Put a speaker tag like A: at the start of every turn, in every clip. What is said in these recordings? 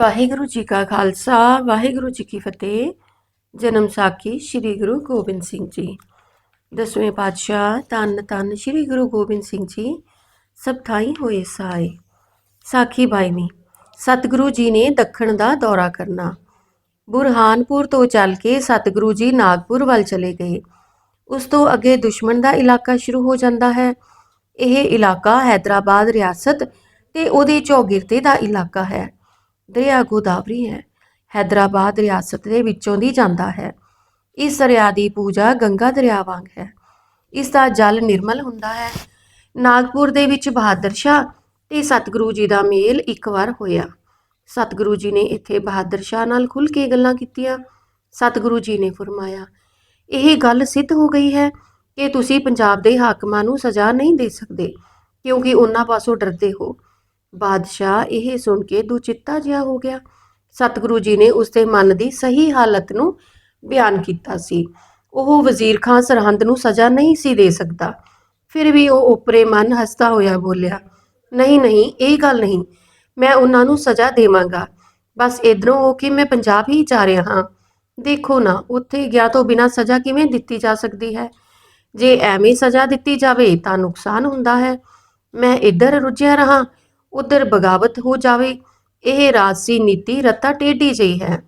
A: ਵਾਹਿਗੁਰੂ ਜੀ ਕਾ ਖਾਲਸਾ, ਵਾਹਿਗੁਰੂ ਜੀ ਕੀ ਫਤਿਹ। ਜਨਮ ਸਾਖੀ ਸ੍ਰੀ ਗੁਰੂ ਗੋਬਿੰਦ ਸਿੰਘ ਜੀ। ਦਸਵੇਂ ਪਾਤਸ਼ਾਹ ਤਨ ਤਨ ਸ੍ਰੀ ਗੁਰੂ ਗੋਬਿੰਦ ਸਿੰਘ ਜੀ, ਸਭ ਥਾਈ ਹੋਏ ਸਾਏ। ਸਾਖੀ ਬਾਈਵੀਂ, ਸਤਿਗੁਰੂ ਜੀ ਨੇ ਦੱਖਣ ਦਾ ਦੌਰਾ ਕਰਨਾ। ਬੁਰਹਾਨਪੁਰ ਤੋਂ ਚੱਲ ਕੇ ਸਤਿਗੁਰੂ ਜੀ ਨਾਗਪੁਰ ਵੱਲ ਚਲੇ ਗਏ। ਉਸ ਤੋਂ ਅੱਗੇ ਦੁਸ਼ਮਣ ਦਾ ਇਲਾਕਾ ਸ਼ੁਰੂ ਹੋ ਜਾਂਦਾ ਹੈ। ਇਹ ਇਲਾਕਾ ਹੈਦਰਾਬਾਦ ਰਿਆਸਤ ਤੇ ਉਹਦੇ ਚੌਗਿਰਦੇ ਦਾ ਇਲਾਕਾ ਹੈ। ਦਰਿਆ ਗੋਦਾਵਰੀ ਹੈ। ਹੈਦਰਾਬਾਦ ਰਿਆਸਤ ਦੇ ਵਿੱਚੋਂ ਦੀ ਜਾਂਦਾ ਹੈ। ਇਸ ਦਰਿਆ ਦੀ ਪੂਜਾ ਗੰਗਾ ਦਰਿਆ ਵਾਂਗ ਹੈ। ਇਸ ਦਾ ਜਲ ਨਿਰਮਲ ਹੁੰਦਾ ਹੈ। ਨਾਗਪੁਰ ਦੇ ਵਿੱਚ ਬਹਾਦਰ ਸ਼ਾਹ ਤੇ ਸਤਿਗੁਰੂ ਜੀ ਦਾ ਮੇਲ ਇੱਕ ਵਾਰ ਹੋਇਆ। ਸਤਿਗੁਰੂ ਜੀ ਨੇ ਇੱਥੇ ਬਹਾਦਰ ਸ਼ਾਹ ਨਾਲ ਖੁੱਲ ਕੇ ਗੱਲਾਂ ਕੀਤੀਆਂ। ਸਤਿਗੁਰੂ ਜੀ ਨੇ ਫਰਮਾਇਆ, ਇਹ ਗੱਲ ਸਿੱਧ ਹੋ ਗਈ ਹੈ ਕਿ ਤੁਸੀਂ ਪੰਜਾਬ ਦੇ ਹਾਕਮਾਂ ਨੂੰ ਸਜ਼ਾ ਨਹੀਂ ਦੇ ਸਕਦੇ, ਕਿਉਂਕਿ ਉਹਨਾਂ ਪਾਸੋਂ ਡਰਦੇ ਹੋ। ਬਾਦਸ਼ਾਹ ਇਹ ਸੁਣ ਕੇ ਦੁਚਿੱਤਾ ਜਿਹਾ ਹੋ ਗਿਆ। ਸਤਿਗੁਰੂ ਜੀ ਨੇ ਉਸ ਦੇ ਮਨ ਦੀ ਸਹੀ ਹਾਲਤ ਨੂੰ ਬਿਆਨ ਕੀਤਾ ਸੀ। ਉਹ ਵਜ਼ੀਰ ਖਾਨ ਸਰਹੰਦ ਨੂੰ ਸਜ਼ਾ ਨਹੀਂ ਸੀ ਦੇ ਸਕਦਾ। ਫਿਰ ਵੀ ਉਹ ਉਪਰੇ ਮਨ ਹੱਸਦਾ ਹੋਇਆ ਬੋਲਿਆ, ਨਹੀਂ ਨਹੀਂ, ਇਹ ਗੱਲ ਨਹੀਂ। ਮੈਂ ਉਹਨਾਂ ਨੂੰ ਸਜ਼ਾ ਦੇਵਾਂਗਾ। ਬਸ ਇਧਰੋਂ ਹੋ ਕੇ ਮੈਂ ਪੰਜਾਬ ਹੀ ਜਾ ਰਿਹਾ ਹਾਂ। ਦੇਖੋ ਨਾ, ਉੱਥੇ ਗਿਆ ਤੋਂ ਬਿਨਾਂ ਸਜ਼ਾ ਕਿਵੇਂ ਦਿੱਤੀ ਜਾ ਸਕਦੀ ਹੈ? ਜੇ ਐਵੇਂ ਸਜ਼ਾ ਦਿੱਤੀ ਜਾਵੇ ਤਾਂ ਨੁਕਸਾਨ ਹੁੰਦਾ ਹੈ। ਮੈਂ ਇੱਧਰ ਰੁੱਝਿਆ ਰਹਾ। ਉਧਰ ਬਗਾਵਤ ਹੋ ਜਾਵੇ, ਇਹ ਰਾਜਸੀ ਨੀਤੀ ਰਤਾ ਟੇਢੀ ਜਿਹੀ ਹੈ।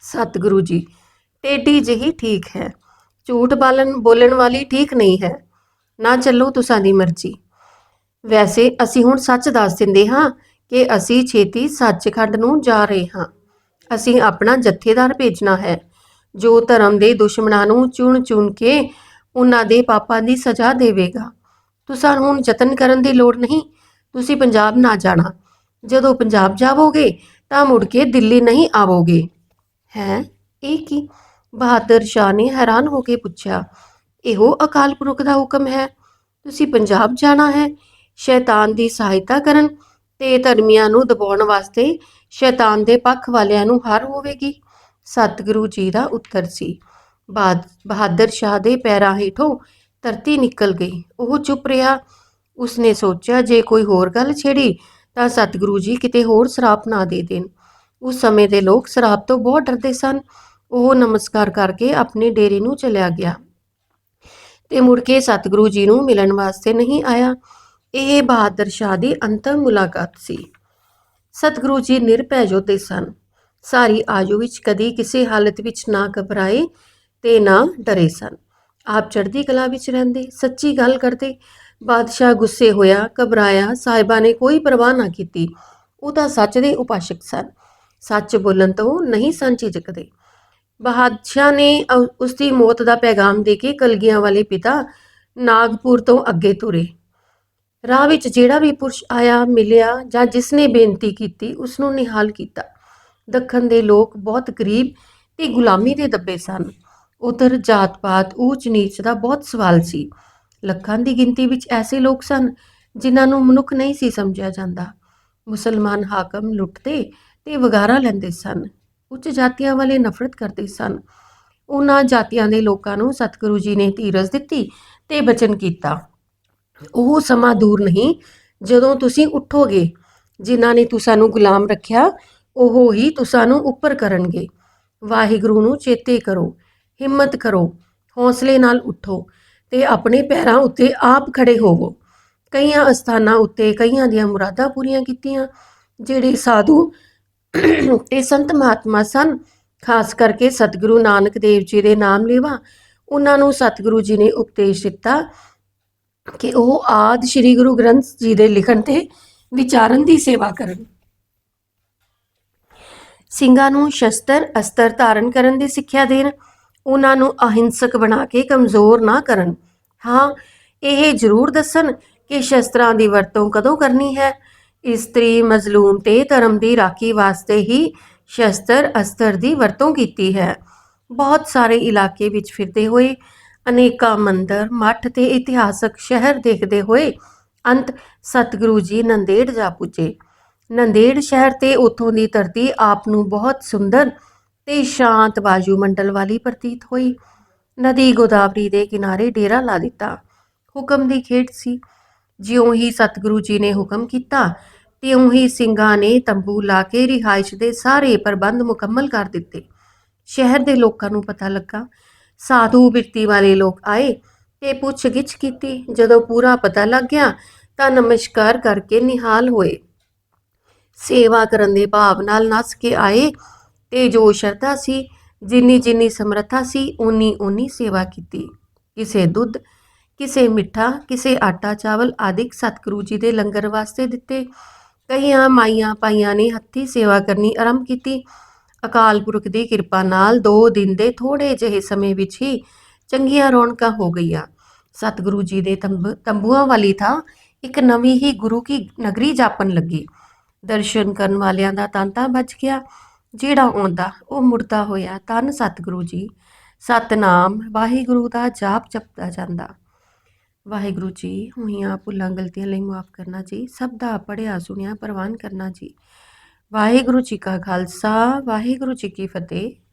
A: ਸਤਿਗੁਰੂ ਜੀ, ਟੇਢੀ ਜਿਹੀ ਠੀਕ ਹੈ। ਝੂਠ ਬਾਲਣ, ਬੋਲਣ ਵਾਲੀ ਠੀਕ ਨਹੀਂ ਹੈ। ਨਾ ਚੱਲੋ ਤੁਸਾਂ ਦੀ ਮਰਜ਼ੀ। ਵੈਸੇ ਅਸੀਂ ਹੁਣ ਸੱਚ ਦੱਸ ਦਿੰਦੇ ਹਾਂ ਕਿ ਅਸੀਂ ਛੇਤੀ ਸੱਚਖੰਡ ਨੂੰ ਜਾ ਰਹੇ ਹਾਂ। ਅਸੀਂ ਆਪਣਾ ਜਥੇਦਾਰ ਭੇਜਣਾ ਹੈ। ਜੋ ਧਰਮ ਦੇ ਦੁਸ਼ਮਣਾਂ ਨੂੰ ਚੁਣ ਚੁਣ ਕੇ ਉਹਨਾਂ ਦੇ ਪਾਪਾਂ ਦੀ ਸਜ਼ਾ ਦੇਵੇਗਾ। ਤੁਸਾਂ ਹੁਣ ਯਤਨ ਕਰਨ ਦੀ ਲੋੜ ਨਹੀਂ। ਤੁਸੀਂ ਪੰਜਾਬ ਨਾ ਜਾਣਾ। ਜਦੋਂ ਪੰਜਾਬ ਜਾਵੋਗੇ, ਤਾਂ ਮੁੜ ਕੇ ਦਿੱਲੀ ਨਹੀਂ ਆਵੋਗੇ। ਹੈ? ਇਹ ਕੀ? ਬਹਾਦਰ ਸ਼ਾਹ ਨੇ ਹੈਰਾਨ ਹੋ ਕੇ ਪੁੱਛਿਆ, ਇਹੋ ਅਕਾਲ ਪੁਰਖ ਦਾ ਹੁਕਮ ਹੈ। ਤੁਸੀਂ ਪੰਜਾਬ ਜਾਣਾ ਹੈ, ਸ਼ੈਤਾਨ ਦੀ ਸਹਾਇਤਾ ਕਰਨ ਤੇ ਧਰਮੀਆਂ ਨੂੰ ਦਬਾਉਣ ਵਾਸਤੇ ਸ਼ੈਤਾਨ ਦੇ ਪੱਖ ਵਾਲਿਆਂ ਨੂੰ ਹਾਰ ਹੋਵੇਗੀ। ਸਤਿਗੁਰੂ ਜੀ ਦਾ ਉੱਤਰ ਸੀ। ਬਾਦ, ਬਹਾਦਰ ਸ਼ਾਹ ਦੇ ਪੈਰਾਂ ਹੇਠੋਂ ਧਰਤੀ ਨਿਕਲ ਗਈ। ਉਹ ਚੁੱਪ ਰਿਹਾ। ਉਸਨੇ ਸੋਚਿਆ, ਜੇ ਕੋਈ ਹੋਰ ਗੱਲ ਛੇੜੀ, ਤਾਂ ਸਤਿਗੁਰੂ ਜੀ ਕਿਤੇ ਹੋਰ ਸ਼ਰਾਪ ਨਾ ਦੇ ਦੇਣ। ਉਸ ਸਮੇਂ ਦੇ ਲੋਕ ਸ਼ਰਾਪ ਤੋਂ ਬਹੁਤ ਡਰਦੇ ਸਨ। ਉਹ ਨਮਸਕਾਰ ਕਰਕੇ ਆਪਣੇ ਡੇਰੇ ਨੂੰ ਚਲਿਆ ਗਿਆ। ਤੇ ਮੁੜ ਕੇ ਸਤਿਗੁਰੂ ਜੀ ਨੂੰ ਮਿਲਣ ਵਾਸਤੇ ਨਹੀਂ ਆਇਆ। ਇਹ ਬਹਾਦਰ ਸ਼ਾਹ ਦੀ ਅੰਤਮ ਮੁਲਾਕਾਤ ਸੀ। ਸਤਿਗੁਰੂ ਜੀ ਨਿਰਭੈ ਜੋਤੇ ਸਨ। ਸਾਰੀ ਆਯੂ ਵਿੱਚ ਕਦੀ ਕਿਸੇ ਹਾਲਤ ਵਿੱਚ ਨਾ ਘਬਰਾਏ ਤੇ ਨਾ ਡਰੇ ਸਨ। ਆਪ ਚੜ੍ਹਦੀ ਕਲਾ ਵਿੱਚ ਰਹਿੰਦੇ, ਸੱਚੀ ਗੱਲ ਕਰਦੇ। ਬਾਦਸ਼ਾਹ ਗੁੱਸੇ ਹੋਇਆ, ਘਬਰਾਇਆ, ਸਾਹਿਬਾਂ ਨੇ ਕੋਈ ਪਰਵਾਹ ਨਾ ਕੀਤੀ। ਉਹ ਤਾਂ ਸੱਚ ਦੇ ਉਪਾਸ਼ਕ ਸਨ। ਸੱਚ ਬੋਲਣ ਤੋਂ ਨਹੀਂ ਸਨ ਝਿਜਕਦੇ। ਬਾਦਸ਼ਾਹ ਨੇ ਅ- ਉਸ ਦੀ ਮੌਤ ਦਾ ਪੈਗਾਮ ਦੇ ਕੇ ਕਲਗੀਆਂ ਵਾਲੇ ਪਿਤਾ ਨਾਗਪੁਰ ਤੋਂ ਅੱਗੇ ਤੁਰੇ। ਰਾਹ ਵਿੱਚ ਜਿਹੜਾ ਵੀ ਪੁਰਸ਼ ਆਇਆ, ਮਿਲਿਆ ਜਾਂ ਜਿਸ ਨੇ ਬੇਨਤੀ ਕੀਤੀ ਉਸ ਨੂੰ ਨਿਹਾਲ ਕੀਤਾ। ਦੱਖਣ ਦੇ ਲੋਕ ਬਹੁਤ ਗਰੀਬ ਤੇ ਗੁਲਾਮੀ ਦੇ ਦੱਬੇ ਸਨ। ਉਧਰ ਜਾਤ-ਪਾਤ ਊਚ ਨੀਚ ਦਾ ਬਹੁਤ ਸਵਾਲ ਸੀ। ਲੱਖਾਂ ਦੀ ਗਿਣਤੀ ਵਿੱਚ ਐਸੇ ਲੋਕ ਸਨ ਜਿਨ੍ਹਾਂ ਨੂੰ ਮਨੁੱਖ ਨਹੀਂ ਸੀ ਸਮਝਿਆ ਜਾਂਦਾ। ਮੁਸਲਮਾਨ ਹਾਕਮ ਲੁੱਟਦੇ ਤੇ ਵਗਾਰਾ ਲੈਂਦੇ ਸਨ, ਉੱਚ ਜਾਤੀਆਂ ਵਾਲੇ ਨਫ਼ਰਤ ਕਰਦੇ ਸਨ। ਉਹਨਾਂ ਜਾਤੀਆਂ ਦੇ ਲੋਕਾਂ ਨੂੰ ਸਤਿਗੁਰੂ ਜੀ ਨੇ ਧੀਰਜ ਦਿੱਤੀ ਤੇ ਬਚਨ ਕੀਤਾ। ਉਹ ਸਮਾਂ ਦੂਰ ਨਹੀਂ, ਜਦੋਂ ਤੁਸੀਂ ਉੱਠੋਗੇ, ਜਿਨ੍ਹਾਂ ਨੇ ਤੁਸਾਂ ਨੂੰ ਗੁਲਾਮ ਰੱਖਿਆ, ਉਹ ਹੀ ਤੁਸਾਂ ਨੂੰ ਉੱਪਰ ਕਰਨਗੇ। ਵਾਹਿਗੁਰੂ ਨੂੰ ਚੇਤੇ ਕਰੋ ਹਿੰਮਤ ਕਰੋ, ਹੌਸਲੇ ਨਾਲ ਉੱਠੋ ਤੇ ਆਪਣੇ ਪੈਰਾਂ ਉੱਤੇ ਆਪ ਖੜੇ ਹੋਵੋ। ਕਈਆਂ ਅਸਥਾਨਾਂ ਉੱਤੇ ਕਈਆਂ ਦੀਆਂ ਮੁਰਾਦਾਂ ਪੂਰੀਆਂ ਕੀਤੀਆਂ, ਜਿਹੜੇ ਸਾਧੂ ਤੇ ਸੰਤ ਮਹਾਤਮਾ ਸਨ, ਖਾਸ ਕਰਕੇ ਸਤਿਗੁਰੂ ਨਾਨਕ ਦੇਵ ਜੀ ਦੇ ਨਾਮ ਲੈਵਾ। ਉਹਨਾਂ ਨੂੰ ਸਤਿਗੁਰੂ ਜੀ ਨੇ ਉਪਦੇਸ਼ ਦਿੱਤਾ ਕਿ ਉਹ ਆਦ ਸ੍ਰੀ ਗੁਰੂ ਗ੍ਰੰਥ ਜੀ ਦੇ ਲਿਖਣ ਤੇ ਵਿਚਾਰਨ ਦੀ ਸੇਵਾ ਕਰਨ। ਸਿੰਘਾਂ ਨੂੰ ਸ਼ਸਤਰ ਅਸਤਰ ਧਾਰਨ ਕਰਨ ਦੀ ਸਿੱਖਿਆ ਦੇਣ ਉਹਨਾਂ ਨੂੰ ਅਹਿੰਸਕ ਬਣਾ ਕੇ ਕਮਜ਼ੋਰ ਨਾ ਕਰਨ। ਹਾਂ, ਇਹ ਜ਼ਰੂਰ ਦੱਸਣ ਕਿ ਸ਼ਸਤਰਾਂ ਦੀ ਵਰਤੋਂ ਕਦੋਂ ਕਰਨੀ ਹੈ। ਇਸਤਰੀ ਮਜ਼ਲੂਮ ਤੇ ਧਰਮ ਦੀ ਰਾਖੀ ਵਾਸਤੇ ਹੀ ਸ਼ਸਤਰ ਅਸਤਰ ਦੀ ਵਰਤੋਂ ਕੀਤੀ ਹੈ। ਬਹੁਤ ਸਾਰੇ ਇਲਾਕੇ ਵਿੱਚ ਫਿਰਦੇ ਹੋਏ, ਅਨੇਕਾਂ ਮੰਦਰ, ਮੱਠ ਤੇ ਇਤਿਹਾਸਕ ਸ਼ਹਿਰ ਦੇਖਦੇ ਹੋਏ ਅੰਤ ਸਤਿਗੁਰੂ ਜੀ ਨੰਦੇੜ ਜਾ ਪੁੱਜੇ। ਨੰਦੇੜ ਸ਼ਹਿਰ ਤੇ ਉਥੋਂ ਦੀ ਧਰਤੀ ਆਪ ਨੂੰ ਬਹੁਤ ਸੁੰਦਰ ਤੇ ਸ਼ਾਂਤ ਵਾਯੂਮੰਡਲ ਵਾਲੀ ਪ੍ਰਤੀਤ ਹੋਈ। ਨਦੀ ਗੋਦਾਵਰੀ ਦੇ ਕਿਨਾਰੇ ਡੇਰਾ ਲਾ ਦਿੱਤਾ। ਹੁਕਮ ਦੀ ਖੇਡ ਸੀ। ਜਿਉਂ ਹੀ ਸਤਿਗੁਰੂ ਜੀ ਨੇ ਹੁਕਮ ਕੀਤਾ, ਤਿਉਂ ਹੀ ਸਿੰਘਾਂ ਨੇ ਤੰਬੂ ਲਾ ਕੇ ਰਿਹਾਇਸ਼ ਦੇ ਸਾਰੇ ਪ੍ਰਬੰਧ ਮੁਕੰਮਲ ਕਰ ਦਿੱਤੇ। ਸ਼ਹਿਰ ਦੇ ਲੋਕਾਂ ਨੂੰ ਪਤਾ ਲੱਗਾ, ਸਾਧੂ ਬਿਰਤੀ ਵਾਲੇ ਲੋਕ ਆਏ ਤੇ ਪੁੱਛਗਿੱਛ ਕੀਤੀ। ਜਦੋਂ ਪੂਰਾ ਪਤਾ ਲੱਗ ਗਿਆ, ਤਾਂ ਨਮਸਕਾਰ ਕਰਕੇ ਨਿਹਾਲ ਹੋਏ। ਸੇਵਾ ਕਰਨ ਦੇ ਭਾਵ ਨਾਲ ਨੱਸ ਕੇ ਆਏ ਤੇ ਜੋ ਸ਼ਰਧਾ ਸੀ, ਜਿੰਨੀ ਜਿੰਨੀ ਸਮਰੱਥਾ ਸੀ, ਓਨੀ ਓਨੀ ਸੇਵਾ ਕੀਤੀ। ਕਿਸੇ ਦੁੱਧ, ਕਿਸੇ ਮਿੱਠਾ, ਕਿਸੇ ਆਟਾ, ਚਾਵਲ ਆਦਿਕ ਸਤਿਗੁਰੂ ਜੀ ਦੇ ਲੰਗਰ ਵਾਸਤੇ ਦਿੱਤੇ। ਕਈਆਂ ਮਾਈਆਂ ਪਾਈਆਂ ਨੇ ਹੱਥੀ ਸੇਵਾ ਕਰਨੀ ਆਰੰਭ ਕੀਤੀ। ਅਕਾਲ ਪੁਰਖ ਦੀ ਕਿਰਪਾ ਨਾਲ 2 ਦਿਨ ਦੇ ਥੋੜੇ ਜਿਹੇ ਸਮੇਂ ਵਿੱਚ ਹੀ ਚੰਗੀਆਂ ਰੌਣਕਾਂ ਹੋ ਗਈਆਂ। ਸਤਿਗੁਰੂ ਜੀ ਦੇ ਤੰਬ- ਤੰਬੂਆਂ ਵਾਲੀ ਥਾਂ ਇੱਕ ਨਵੀਂ ਹੀ ਗੁਰੂ ਕੀ ਨਗਰੀ ਜਾਪਣ ਲੱਗੀ। ਦਰਸ਼ਨ ਕਰਨ ਵਾਲਿਆਂ ਦਾ ਤਾਂਤਾ ਬਚ ਗਿਆ। ਜਿਹੜਾ ਆਉਂਦਾ, ਉਹ ਮੁੜਦਾ ਹੋਇਆ ਧੰਨ ਸਤਿਗੁਰੂ ਜੀ। ਸਤਨਾਮ, ਵਾਹਿਗੁਰੂ ਦਾ ਜਾਪ ਜਪਦਾ ਜਾਂਦਾ। ਵਾਹਿਗੁਰੂ ਜੀ, ਹੋਈਆਂ ਭੁੱਲਾਂ ਗਲਤੀਆਂ ਲਈ ਮਾਫ ਕਰਨਾ ਜੀ। ਸਭ ਦਾ ਪੜਿਆ ਸੁਣਿਆ, ਪ੍ਰਵਾਨ ਕਰਨਾ ਜੀ। ਵਾਹਿਗੁਰੂ ਜੀ ਕਾ ਖਾਲਸਾ, ਵਾਹਿਗੁਰੂ ਜੀ ਕੀ ਫਤਿਹ।